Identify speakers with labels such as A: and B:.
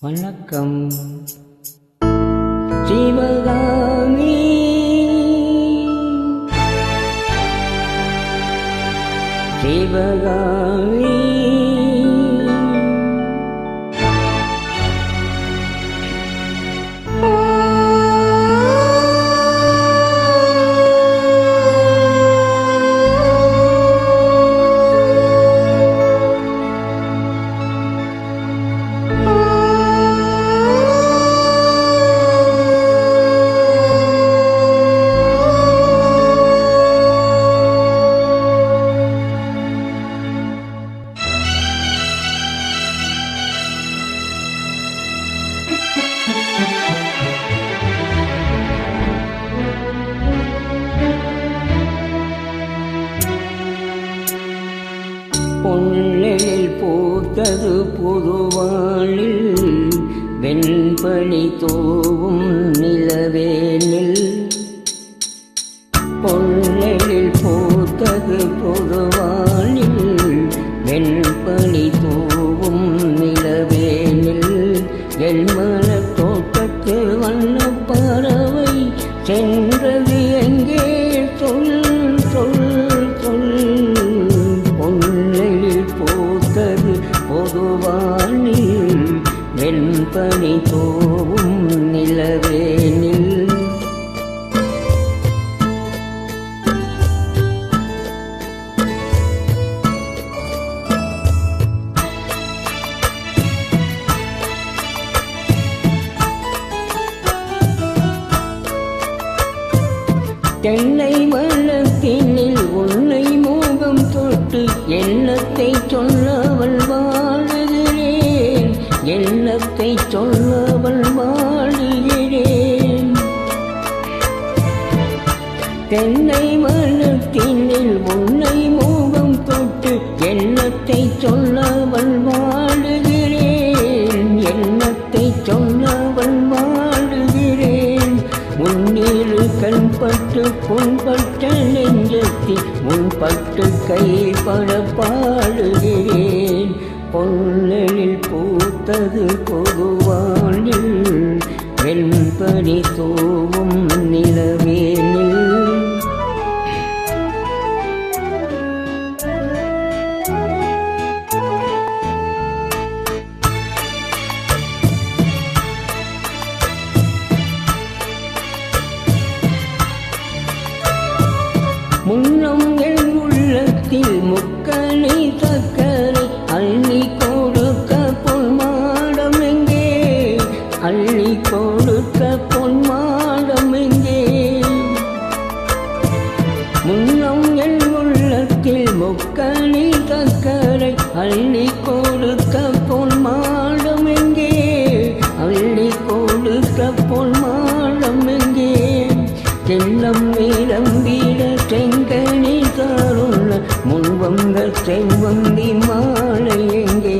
A: வணக்கம். சிவகாமி சிவகாமி பொன்னில் பூத்தது புதுவாளில் வெண்பணி தோவும் நிலவேனில். பொன்னில் பூத்தது புதுவாளில் வெண்பணி தோவும் நிலவேனில். எல்மல தோட்டத்து வண்ண பறவை சென்றது எங்கே? சொல்ல நிலவேனில் தென்னை வள்ளத்தினில் உன்னை மோகம் தொட்டு எண்ணத்தை சொல்லவள் வாழுகிறேன். எண்ணத்தை சொல்லவள் வா தென்னை மனத்தினில் உன்னை மூகம் தொட்டு எண்ணத்தை சொல்லவள் வாழுகிறேன். எண்ணத்தை சொல்லவள் வாழுகிறேன். முன்னிரு கண்பட்டு புண்பட்ட நெஞ்சத்தில் முன்பட்டு கைப்பட பாடுகிறேன். பொன்னலில் பூத்தது பொதுவானில் வெண்பனி தூவும் முன்னம் என் உள்ளத்தில் முக்கணி தக்கரை அள்ளி கொடுக்க போல் பொன்மாடம் எங்கே? அள்ளி கொடுக்க போல் பொன்மாடம் எங்கே? தென்னம் நீளம் வீட செங்கனி தாருள்ள முன்வந்த செவ்வந்தி மாலை எங்கே?